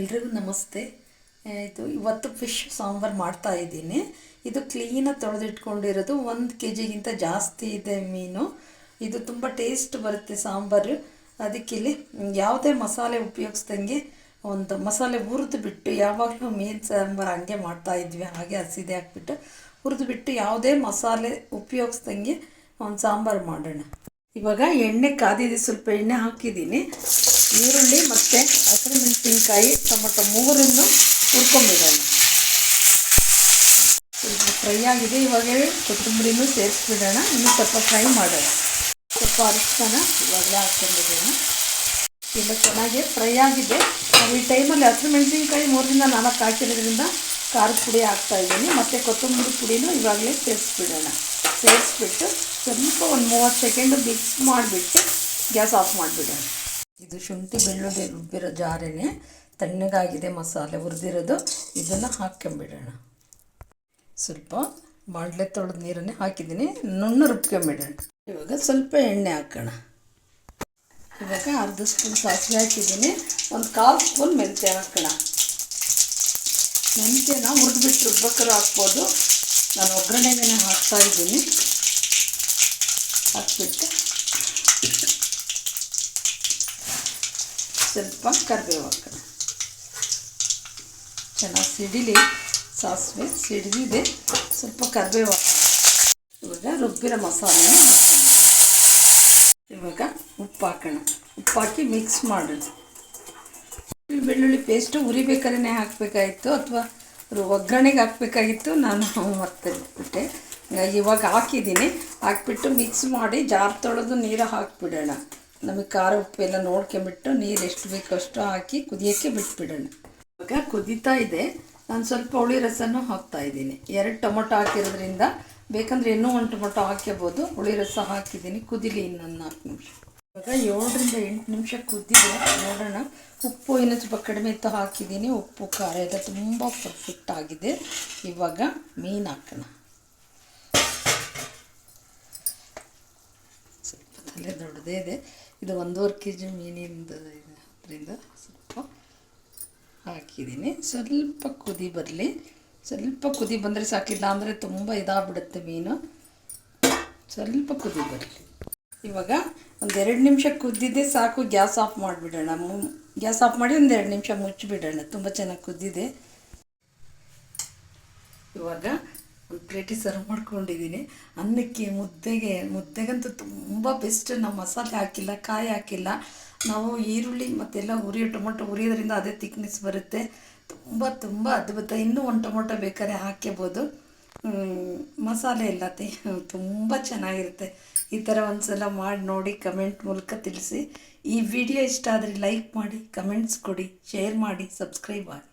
ಎಲ್ರಿಗೂ ನಮಸ್ತೆ. ಇದು ಇವತ್ತು ಫಿಶ್ ಸಾಂಬಾರು ಮಾಡ್ತಾ ಇದ್ದೀನಿ. ಇದು ಕ್ಲೀನಾಗಿ ತೊಳೆದಿಟ್ಕೊಂಡಿರೋದು ಒಂದು ಕೆ ಜಿಗಿಂತ ಜಾಸ್ತಿ ಇದೆ ಮೀನು. ಇದು ತುಂಬ ಟೇಸ್ಟ್ ಬರುತ್ತೆ ಸಾಂಬಾರು. ಅದಕ್ಕಿಲ್ಲಿ ಯಾವುದೇ ಮಸಾಲೆ ಉಪಯೋಗಿಸ್ದಂಗೆ ಒಂದು ಮಸಾಲೆ ಹುರಿದು ಬಿಟ್ಟು ಯಾವಾಗಲೂ ಮೀನು ಸಾಂಬಾರು ಹಂಗೆ ಮಾಡ್ತಾ ಇದ್ವಿ. ಹಾಗೆ ಹಸಿದೆ ಹಾಕ್ಬಿಟ್ಟು ಹುರಿದು ಬಿಟ್ಟು ಯಾವುದೇ ಮಸಾಲೆ ಉಪಯೋಗಿಸ್ದಂಗೆ ಒಂದು ಸಾಂಬಾರು ಮಾಡೋಣ. ಇವಾಗ ಎಣ್ಣೆ ಕಾದಿದೆ, ಸ್ವಲ್ಪ ಎಣ್ಣೆ ಹಾಕಿದ್ದೀನಿ. ಈರುಳ್ಳಿ ಮತ್ತು ಹಸಿರು ಮೆಣಸಿನಕಾಯಿ, ಟೊಮೊಟೊ ಮೂರನ್ನು ಹುರ್ಕೊಂಬಿಡೋಣ ಸ್ವಲ್ಪ ಫ್ರೈ ಆಗಿದೆ ಇವಾಗ ಕೊತ್ತಂಬರಿನೂ ಸೇರಿಸ್ಬಿಡೋಣ. ಇನ್ನು ಸ್ವಲ್ಪ ಫ್ರೈ ಮಾಡೋಣ. ಸ್ವಲ್ಪ ಅರಿಶಿನ ಇವಾಗಲೇ ಹಾಕ್ಕೊಂಬಿಡೋಣ ತುಂಬ ಚೆನ್ನಾಗಿ ಫ್ರೈ ಆಗಿದೆ. ಈ ಟೈಮಲ್ಲಿ ಹಸಿರು ಮೆಣಸಿನ್ಕಾಯಿ ಮೂರರಿಂದ ನಾಲ್ಕು ಹಾಕಿರೋದ್ರಿಂದ ಖಾರದ ಪುಡಿ ಹಾಕ್ತಾ ಇದ್ದೀನಿ. ಮತ್ತು ಕೊತ್ತಂಬರಿ ಪುಡಿನೂ ಇವಾಗಲೇ ಸೇರಿಸ್ಬಿಡೋಣ. ಸೇರಿಸ್ಬಿಟ್ಟು ಸ್ವಲ್ಪ ಒಂದು ಮೂವತ್ತು ಸೆಕೆಂಡು ಮಿಕ್ಸ್ ಮಾಡಿಬಿಟ್ಟು ಗ್ಯಾಸ್ ಆಫ್ ಮಾಡಿಬಿಡೋಣ. ಇದು ಶುಂಠಿ ಬೆಳ್ಳುಳ್ಳಿ ರುಬ್ಬಿರೋ ಜಾರೇನೆ ತಣ್ಣಗಾಗಿದೆ ಮಸಾಲೆ ಹುರಿದಿರೋದು. ಇದನ್ನು ಹಾಕ್ಕೊಂಬಿಡೋಣ. ಸ್ವಲ್ಪ ಬಾಣಲೆ ತೊಳೆದ ನೀರನ್ನೇ ಹಾಕಿದ್ದೀನಿ. ನುಣ್ಣು ರುಬ್ಕೊಂಬಿಡೋಣ. ಇವಾಗ ಸ್ವಲ್ಪ ಎಣ್ಣೆ ಹಾಕೋಣ. ಇವಾಗ ಅರ್ಧ ಸ್ಪೂನ್ ಸಾಸಿವೆ ಹಾಕಿದ್ದೀನಿ. ಒಂದು ಕಾಲು ಸ್ಪೂನ್ ಮೆಂತ್ಯ ಹಾಕೋಣ. ಮೆಂತ್ಯನ ಹುರಿದ್ಬಿಟ್ಟು ರುಬ್ಬಕ್ಕರು ಹಾಕ್ಬೋದು. ನಾನು ಒಗ್ಗರಣೆಗೆ ಹಾಕ್ತಾ ಇದ್ದೀನಿ. ಹಾಕ್ಬಿಟ್ಟು ಸ್ವಲ್ಪ ಕರಿಬೇವು ಹಾಕೋಣ ಚೆನ್ನಾಗಿ ಸಿಡಿಲಿ, ಸಾಸಿವೆ ಸಿಡಿದಿದೆ. ಸ್ವಲ್ಪ ಕರಿಬೇವು ಇವಾಗ ರುಬ್ಬಿರೋ ಮಸಾಲೆ ಇವಾಗ ಉಪ್ಪು ಹಾಕೋಣ. ಉಪ್ಪು ಹಾಕಿ ಮಿಕ್ಸ್ ಮಾಡೋಣ. ಬೆಳ್ಳುಳ್ಳಿ ಪೇಸ್ಟು ಉರಿಬೇಕಾದ್ರೆ ಹಾಕಬೇಕಾಯಿತು ಅಥವಾ ಒಗ್ಗರಣೆಗೆ ಹಾಕಬೇಕಾಗಿತ್ತು, ನಾನು ಮತ್ತೆ ಹಂಗಾಗಿ ಇವಾಗ ಹಾಕಿದ್ದೀನಿ. ಹಾಕ್ಬಿಟ್ಟು ಮಿಕ್ಸ್ ಮಾಡಿ ಜಾರ್ ತೊಳೆದು ನೀರು ಹಾಕಿಬಿಡೋಣ. ನಮಗೆ ಖಾರ ಉಪ್ಪು ಎಲ್ಲ ನೋಡ್ಕೊಂಬಿಟ್ಟು ನೀರು ಎಷ್ಟು ಬೇಕೋ ಅಷ್ಟು ಹಾಕಿ ಕುದಿಯೋಕ್ಕೆ ಬಿಟ್ಬಿಡೋಣ. ಇವಾಗ ಕುದೀತಾ ಇದೆ. ನಾನು ಸ್ವಲ್ಪ ಹುಳಿ ರಸನೂ ಹಾಕ್ತಾ ಇದ್ದೀನಿ. ಎರಡು ಟೊಮೊಟೊ ಹಾಕಿರೋದ್ರಿಂದ ಬೇಕಂದರೆ ಇನ್ನೂ ಒಂದು ಟೊಮೊಟೊ ಹಾಕ್ಯಬೋದು. ಹುಳಿ ರಸ ಹಾಕಿದ್ದೀನಿ. ಕುದಿಲಿ ಇನ್ನೊಂದು ನಾಲ್ಕು ನಿಮಿಷ. ಇವಾಗ ಏಳರಿಂದ ಎಂಟು ನಿಮಿಷ ಕುದ್ದಿದೆ. ನೋಡೋಣ. ಉಪ್ಪು ಇನ್ನೂ ಸ್ವಲ್ಪ ಕಡಿಮೆ ಇತ್ತು ಹಾಕಿದ್ದೀನಿ. ಉಪ್ಪು, ಖಾರ ಎಲ್ಲ ತುಂಬ ಪರ್ಫೆಕ್ಟ್ ಆಗಿದೆ ಇವಾಗ ಮೀನು ಹಾಕೋಣ. ಸ್ವಲ್ಪ ತಲೆ ದೊಡ್ಡದೇ ಇದೆ. ಇದು ಒಂದೂವರೆ ಕೆ ಜಿ ಮೀನಿಂದ ಅದರಿಂದ ಸ್ವಲ್ಪ ಹಾಕಿದ್ದೀನಿ. ಸ್ವಲ್ಪ ಕುದಿ ಬರಲಿ. ಸ್ವಲ್ಪ ಕುದಿ ಬಂದರೆ ಸಾಕಿಲ್ಲ ಅಂದರೆ ತುಂಬ ಇದಾಗ್ಬಿಡುತ್ತೆ ಮೀನು. ಸ್ವಲ್ಪ ಕುದಿ ಬರಲಿ. ಇವಾಗ ಒಂದು ಎರಡು ನಿಮಿಷ ಕುದ್ದಿದ್ದೆ ಸಾಕು, ಗ್ಯಾಸ್ ಆಫ್ ಮಾಡಿಬಿಡೋಣ. ಗ್ಯಾಸ್ ಆಫ್ ಮಾಡಿ ಒಂದೆರಡು ನಿಮಿಷ ಮುಚ್ಚಿಬಿಡೋಣ. ತುಂಬ ಚೆನ್ನಾಗಿ ಕುದ್ದಿದೆ. ಇವಾಗ ಒಂದು ಪ್ಲೇಟಿ ಸರ್ವ್ ಮಾಡ್ಕೊಂಡಿದ್ದೀನಿ ಅನ್ನಕ್ಕೆ ಮುದ್ದೆಗೆ, ಮುದ್ದೆಗಂತೂ ತುಂಬ ಬೆಸ್ಟ್ ನಾವು ಮಸಾಲೆ ಹಾಕಿಲ್ಲ, ಕಾಯಿ ಹಾಕಿಲ್ಲ. ನಾವು ಈರುಳ್ಳಿ ಮತ್ತೆಲ್ಲ ಉರಿಯೋ ಟೊಮೊಟೊ ಉರಿಯೋದ್ರಿಂದ ಅದೇ ತಿಕ್ನೆಸ್ ಬರುತ್ತೆ. ತುಂಬ ತುಂಬ ಅದ್ಭುತ. ಇನ್ನೂ ಒಂದು ಟೊಮೊಟೊ ಬೇಕಾದ್ರೆ ಹಾಕ್ಕೋಬೋದು ಮಸಾಲೆ ಎಲ್ಲ ತುಂಬ ಚೆನ್ನಾಗಿರುತ್ತೆ. ಈ ಥರ ಒಂದು ಸಲ ಮಾಡಿ ನೋಡಿ ಕಮೆಂಟ್ ಮೂಲಕ ತಿಳಿಸಿ. ಈ ವಿಡಿಯೋ ಇಷ್ಟ ಆದರೆ ಲೈಕ್ ಮಾಡಿ, ಕಮೆಂಟ್ಸ್ ಕೊಡಿ, ಶೇರ್ ಮಾಡಿ, ಸಬ್ಸ್ಕ್ರೈಬ್ ಆಗಿ